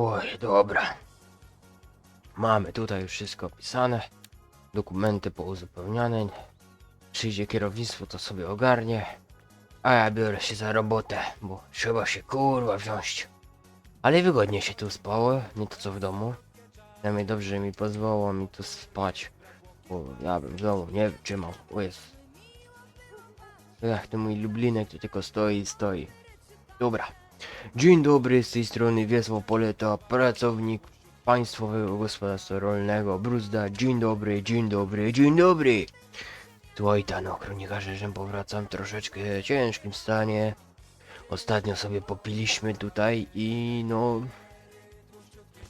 Oj, dobra. Mamy tutaj już wszystko opisane. Dokumenty pouzupełniane. Przyjdzie kierownictwo, to sobie ogarnie. A ja biorę się za robotę, bo trzeba się kurwa wziąć. Ale wygodnie się tu spało, nie to co w domu. Przynajmniej dobrze mi pozwolono mi tu spać. Bo ja bym w domu nie wytrzymał. O jest. Jak ten mój lublinek to tylko stoi i stoi. Dobra. Dzień dobry, z tej strony Wiesław Poleta, pracownik Państwowego Gospodarstwa Rolnego Bruzda. Dzień dobry, dzień dobry, dzień dobry. Słuchaj, no, kronikarze, że powracam w troszeczkę ciężkim stanie. Ostatnio sobie popiliśmy tutaj i no...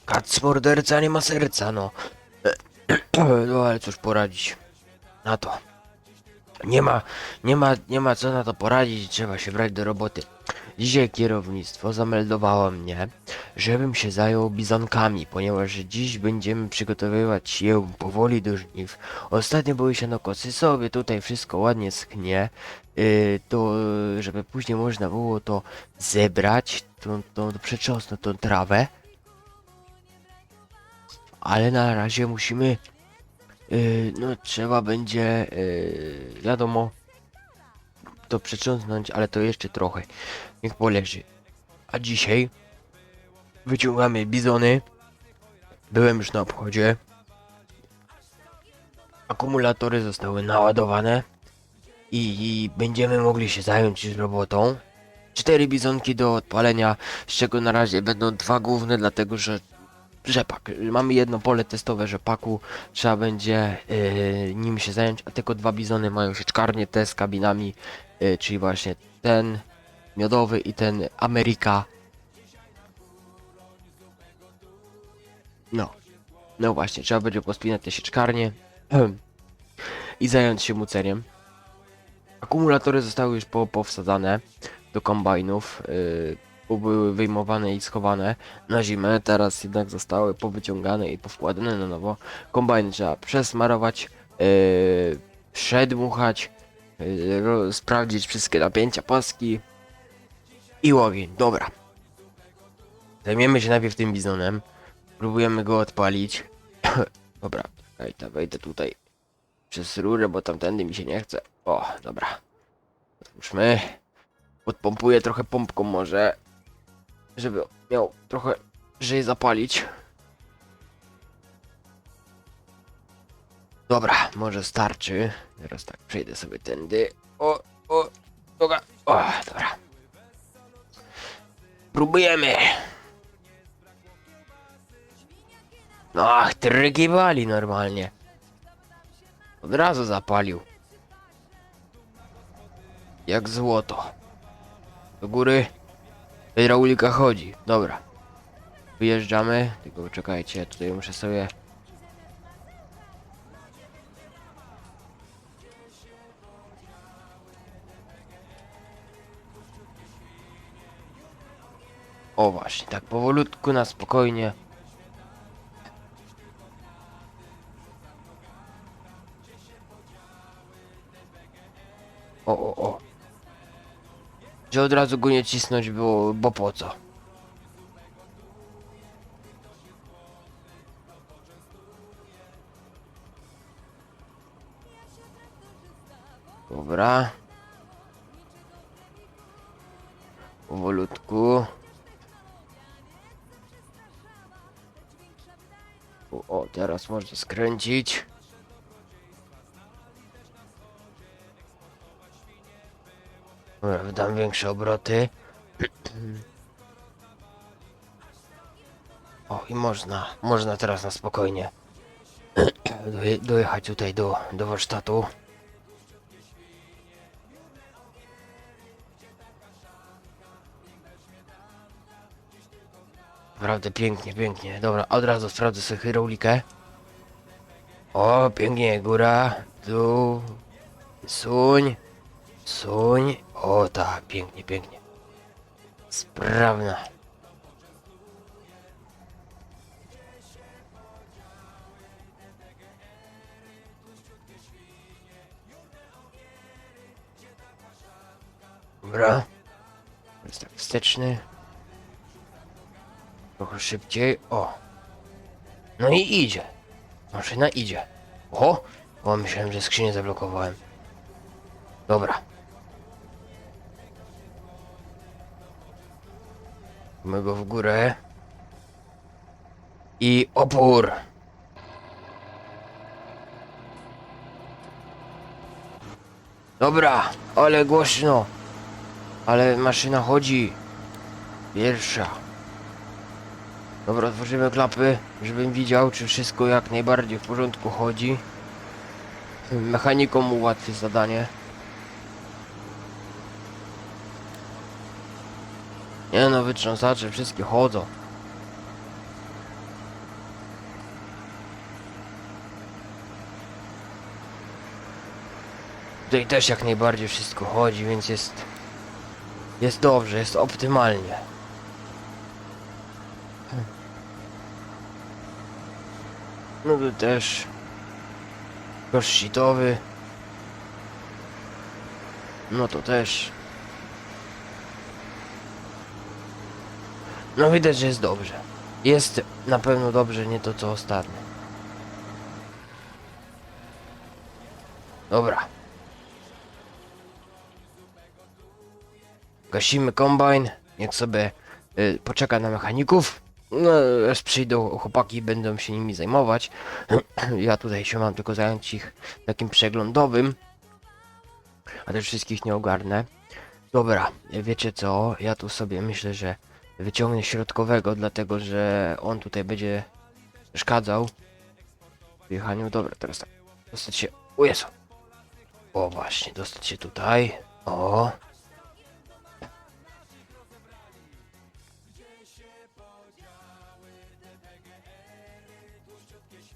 Kac morderca nie ma serca, no. No ale cóż poradzić. Na to. Nie ma, nie ma, nie ma co na to poradzić, trzeba się brać do roboty. Dzisiaj kierownictwo zameldowało mnie, żebym się zajął bizonkami, ponieważ dziś będziemy przygotowywać się powoli do żniw. Ostatnio były sianokosy sobie, tutaj wszystko ładnie schnie, yy, to żeby później można było to zebrać, tą, tą, tą przecząsną tą trawę. Ale na razie musimy, yy, no trzeba będzie, yy, wiadomo, to przecząsnąć, ale to jeszcze trochę. Niech poleży. A dzisiaj wyciągamy bizony. Byłem już na obchodzie. Akumulatory zostały naładowane i, i będziemy mogli się zająć już robotą. Cztery bizonki do odpalenia, z czego na razie będą dwa główne, dlatego że rzepak. Mamy jedno pole testowe rzepaku, trzeba będzie yy, nim się zająć, a tylko dwa bizony mają sieczkarnie te z kabinami, yy, czyli właśnie ten miodowy i ten Ameryka. No. No właśnie, trzeba będzie pospinać te sieczkarnie i zająć się muceniem. Akumulatory zostały już po, powsadzane do kombajnów, yy, były wyjmowane i schowane na zimę, teraz jednak zostały powyciągane i powkładane na nowo. Kombajny trzeba przesmarować, yy, przedmuchać, sprawdzić wszystkie napięcia paski, i ogień, dobra. Zajmiemy się najpierw tym bizonem. Próbujemy go odpalić. dobra, czekajcie, wejdę tutaj przez rurę, bo tamtędy mi się nie chce. O, dobra. Otwórzmy. Podpompuję trochę pompką może, żeby miał trochę lżej zapalić. Dobra, może starczy. Teraz tak, przejdę sobie tędy. O, o, dobra. O, dobra. Próbujemy. No, ach, trygi wali normalnie. Od razu zapalił. Jak złoto. Do góry. Hydraulika chodzi. Dobra. Wyjeżdżamy. Tylko czekajcie, tutaj muszę sobie... O właśnie, tak powolutku, na spokojnie. O, o, o. Że od razu go nie cisnąć było, bo po co? Dobra. Powolutku. O, teraz można skręcić. Dobra, wydam większe obroty. O, i można, można teraz na spokojnie doje, dojechać tutaj do, do warsztatu. Naprawdę pięknie, pięknie. Dobra, od razu sprawdzę sobie hydraulikę. O, pięknie, góra, dół, suń, suń. O, tak, pięknie, pięknie. Sprawna. Dobra. Jest tak wsteczny. Trochę szybciej. O. No i idzie. Maszyna idzie. O! O, myślałem, że skrzynię zablokowałem. Dobra. My go w górę. I opór. Dobra, ale głośno. Ale maszyna chodzi. Pierwsza. Dobra, otworzymy klapy, żebym widział, czy wszystko jak najbardziej w porządku chodzi. Mechanikom ułatwi zadanie. Nie no, wytrząsacze wszystkie chodzą. Tutaj też jak najbardziej wszystko chodzi, więc jest... Jest dobrze, jest optymalnie. No tu też... Kosz shitowy. No to też. No widać, że jest dobrze. Jest na pewno dobrze, nie to co ostatnio. Dobra. Gasimy kombajn. Niech sobie y, poczeka na mechaników. No, aż przyjdą chłopaki i będą się nimi zajmować. ja tutaj się mam tylko zająć ich takim przeglądowym. A też wszystkich nie ogarnę. Dobra, wiecie co? Ja tu sobie myślę, że wyciągnę środkowego, dlatego że on tutaj będzie przeszkadzał w jechaniu. Dobra, teraz tak. Dostać się. O. O właśnie, dostać się tutaj. O.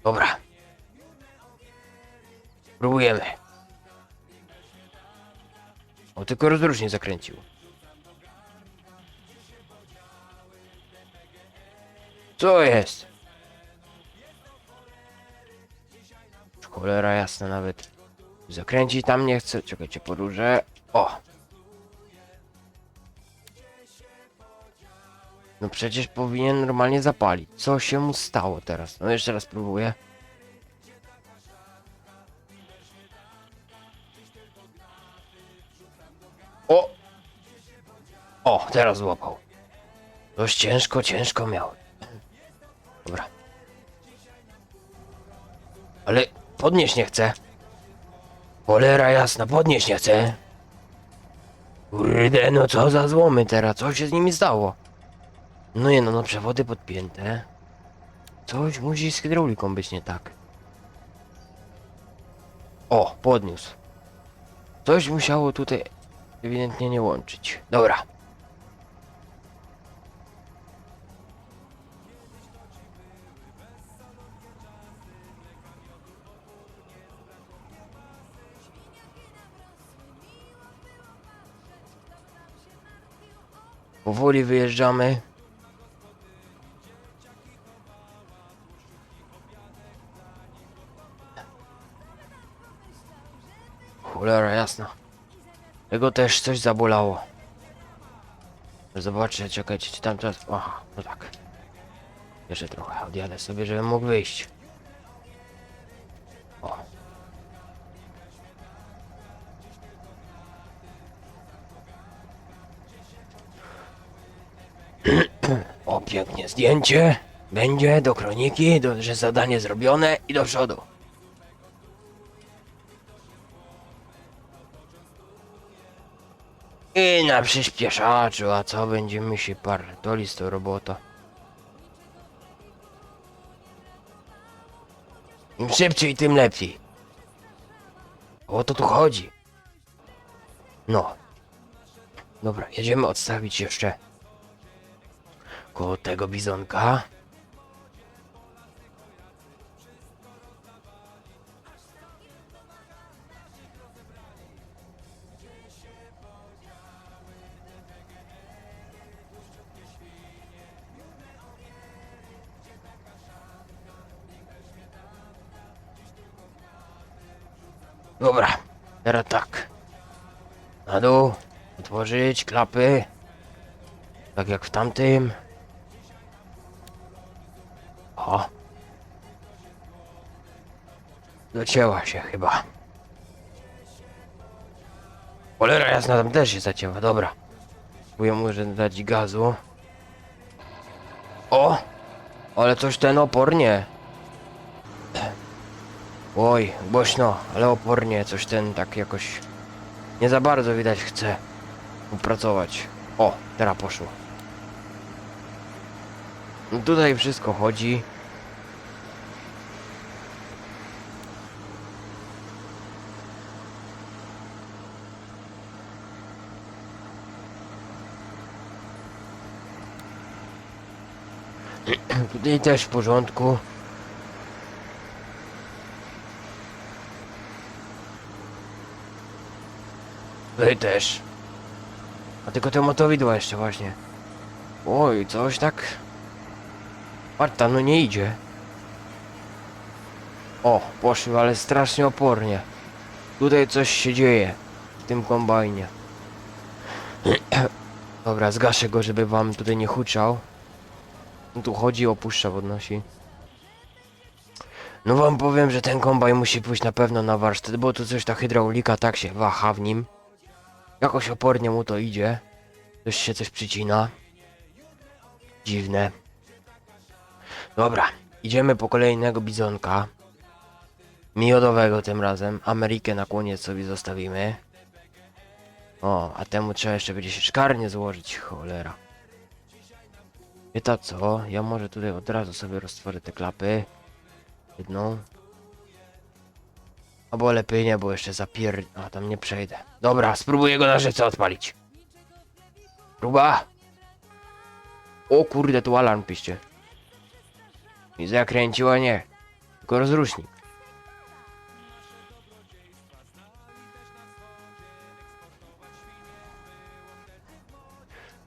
Dobra. Próbujemy. O, tylko rozrusznie zakręcił. Co jest? Cholera jasna nawet. Zakręcić tam nie chcę. Czekajcie, podróżę. O! No przecież powinien normalnie zapalić. Co się mu stało teraz? No jeszcze raz próbuję. O! O, teraz złapał. Dość ciężko, ciężko miał. Dobra. Ale podnieść nie chcę. Cholera jasna, podnieść nie chcę. Kurde, no co za złomy teraz, co się z nimi stało? No nie no, no przewody podpięte. Coś musi z hydrauliką być nie tak. O, podniósł. Coś musiało tutaj ewidentnie nie łączyć. Dobra. Powoli wyjeżdżamy. Cholera jasna. Tego też coś zabolało. Zobaczę, czekajcie, czy tam czas... Aha, no tak. Jeszcze trochę odjadę sobie, żebym mógł wyjść. O. O, pięknie zdjęcie. Będzie do kroniki, do, że zadanie zrobione i do przodu. I na przyspieszaczu, a co będziemy się partoli z tą robotą. Im szybciej, tym lepiej. O to tu chodzi. No. Dobra, jedziemy odstawić jeszcze koło tego bizonka. Dobra, teraz tak. Na dół, otworzyć klapy. Tak jak w tamtym. O. Zacięła się chyba. Cholera jasna, tam też się zacięła, dobra. Próbuję może dać gazu. O! Ale coś ten opor nie. Oj, głośno, ale opornie, coś ten tak jakoś nie za bardzo widać chce pracować. O, teraz poszło. Tutaj wszystko chodzi. Tutaj też w porządku. Tutaj też. A tylko te motowidła jeszcze właśnie. Oj, coś tak... Marta, no nie idzie. O, poszły, ale strasznie opornie. Tutaj coś się dzieje. W tym kombajnie. Dobra, zgaszę go, żeby wam tutaj nie huczał. No tu chodzi, opuszcza, podnosi. No wam powiem, że ten kombaj musi pójść na pewno na warsztat, bo tu coś ta hydraulika tak się waha w nim. Jakoś opornie mu to idzie. Coś się coś przycina. Dziwne. Dobra, idziemy po kolejnego bizonka. Miodowego tym razem. Amerykę na koniec sobie zostawimy. O, a temu trzeba jeszcze będzie się szkarnie złożyć, cholera. I to co? Ja może tutaj od razu sobie roztworzę te klapy. Jedną. Albo lepiej nie, bo jeszcze zapier... A, tam nie przejdę. Dobra, spróbuję go na rzece odpalić. Próba! O kurde, tu alarm piście. I zakręciła nie. Tylko rozrusznik.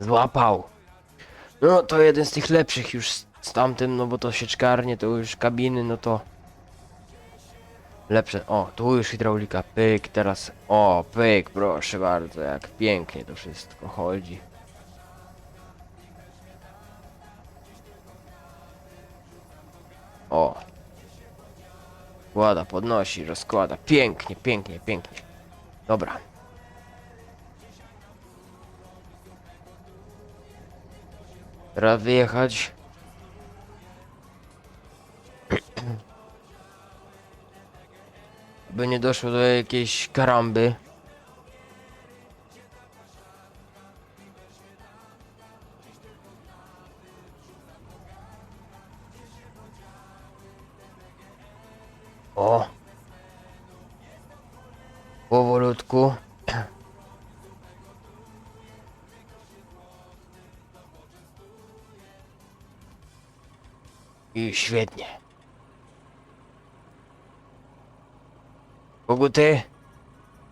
Złapał. No to jeden z tych lepszych już z tamtym, no bo to sieczkarnie, to już kabiny, no to... Lepsze. O, tu już hydraulika, pyk, teraz... O, pyk, proszę bardzo, jak pięknie to wszystko chodzi. O. Składa, podnosi, rozkłada. Pięknie, pięknie, pięknie. Dobra. Teraz wyjechać. By nie doszło do jakiejś karamby.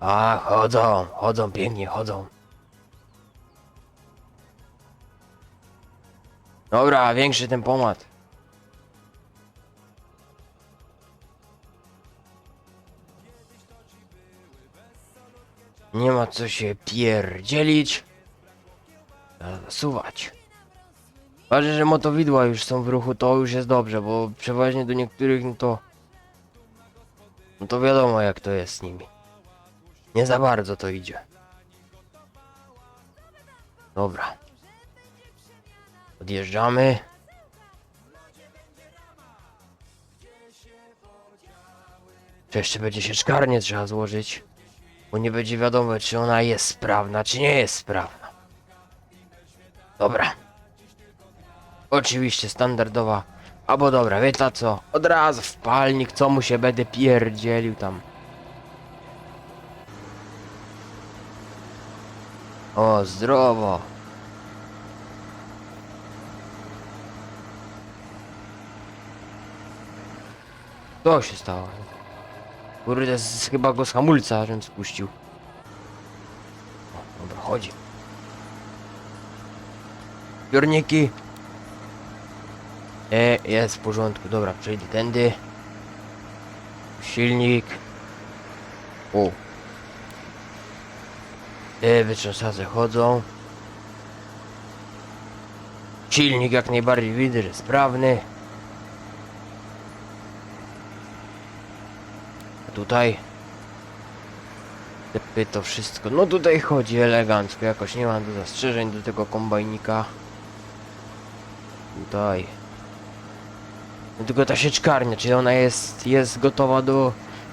A, chodzą, chodzą, pięknie chodzą. Dobra, większy ten pomad. Nie ma co się pierdzielić. Zasuwać. Ważne, że motowidła już są w ruchu, to już jest dobrze, bo przeważnie do niektórych, no to... No to wiadomo jak to jest z nimi. Nie za bardzo to idzie. Dobra. Odjeżdżamy. To jeszcze będzie się szkarnie trzeba złożyć. Bo nie będzie wiadomo, czy ona jest sprawna, czy nie jest sprawna. Dobra. Oczywiście standardowa. Albo dobra, wie ta co? Od razu w palnik, co mu się będę pierdzielił tam. O, zdrowo. Co się stało? Kurde, z, chyba go z hamulca, żem spuścił. O, dobra, chodzi. Piorniki. E, jest w porządku, dobra, przejdę tędy. Silnik. O. E, wytrząsacze chodzą. Silnik jak najbardziej widzę, że sprawny. Tutaj Typy to wszystko. No tutaj chodzi elegancko, jakoś nie mam tu zastrzeżeń do tego kombajnika. Tutaj. Tylko ta sieczkarnia, czy ona jest, jest gotowa do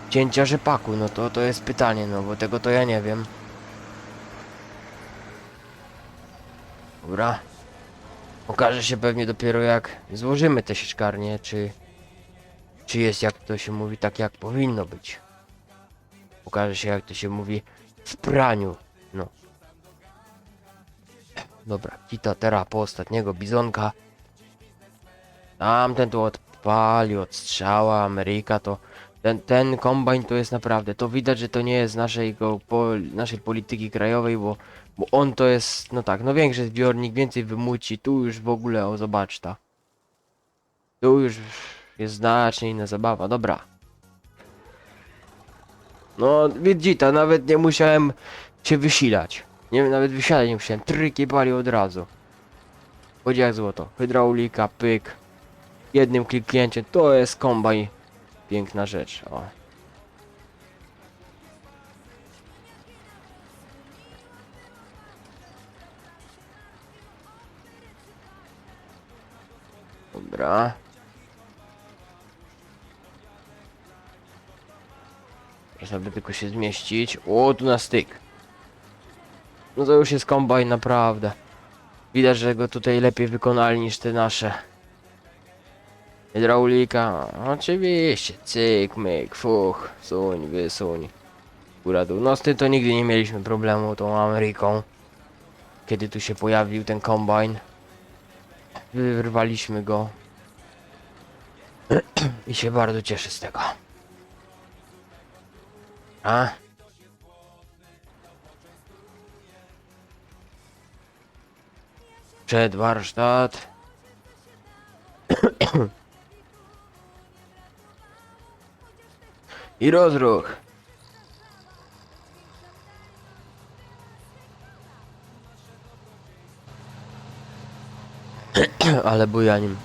cięcia rzepaku? No to, to jest pytanie, no bo tego to ja nie wiem. Dobra. Okaże się pewnie dopiero jak złożymy te sieczkarnie, czy... Czy jest jak to się mówi, tak jak powinno być. Okaże się jak to się mówi w praniu. No. Dobra, kita teraz po ostatniego bizonka. Tamten tu odpalił od strzała, Ameryka to... Ten, ten kombajn to jest naprawdę, to widać, że to nie jest naszej, go, po, naszej polityki krajowej, bo, bo on to jest, no tak, no większy zbiornik, więcej wymuci, tu już w ogóle, o zobacz ta. Tu już jest znacznie inna zabawa, dobra. No, widzita, nawet nie musiałem się wysilać. Nie wiem, nawet wysiadać nie musiałem, tryki pali od razu. Chodzi jak złoto, hydraulika, pyk. Jednym kliknięciem, to jest kombajn. Piękna rzecz, o. Dobra. Żeby tylko się zmieścić. O, tu na styk. No to już jest kombajn naprawdę. Widać, że go tutaj lepiej wykonali niż te nasze. Hydraulika, oczywiście, cyk, myk, fuch, suń, wysuń. Góra dół. No z tym to nigdy nie mieliśmy problemu, tą Ameryką. Kiedy tu się pojawił ten kombajn. Wyrwaliśmy go. I się bardzo cieszę z tego. A? Przed warsztat. I rozruch. Ale bujanim.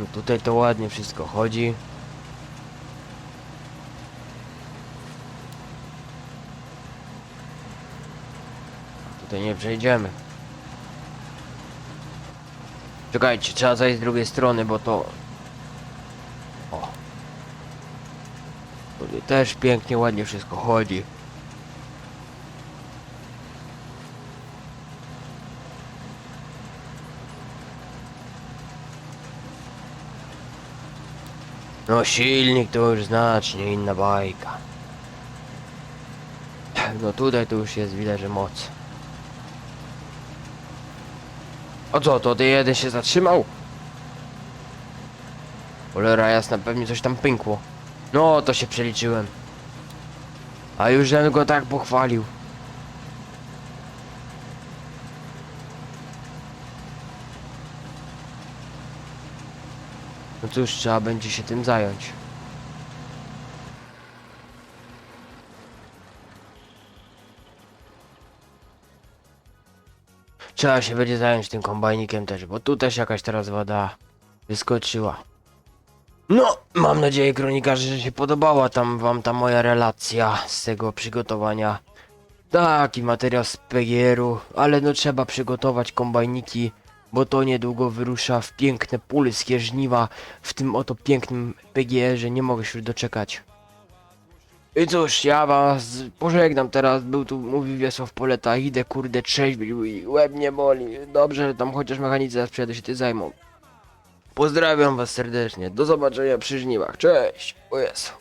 No tutaj to ładnie wszystko chodzi. Tutaj nie przejdziemy. Czekajcie, trzeba zejść z drugiej strony, bo to... O. Tutaj też pięknie, ładnie wszystko chodzi. No silnik to już znacznie inna bajka. No tutaj to już jest widać, że moc. O co, to ten jeden się zatrzymał? Cholera jasna, pewnie coś tam pękło. No, to się przeliczyłem. A już żem go tak pochwalił. No cóż, trzeba będzie się tym zająć. Trzeba się będzie zająć tym kombajnikiem też, bo tu też jakaś teraz woda wyskoczyła. No, mam nadzieję, kronikarze, że się podobała tam wam ta moja relacja z tego przygotowania. Taki materiał z PGR-u, ale no trzeba przygotować kombajniki, bo to niedługo wyrusza w piękne polskie żniwa w tym oto pięknym PGR-ze, nie mogę się już doczekać. I cóż, ja was pożegnam teraz, był tu, mówi Wiesław Poleta, idę kurde trzeźwił i łeb nie boli. Dobrze, że tam chociaż mechanicy zaraz przyjadę się ty zajmą. Pozdrawiam was serdecznie, do zobaczenia przy żniwach, cześć, o Jezu.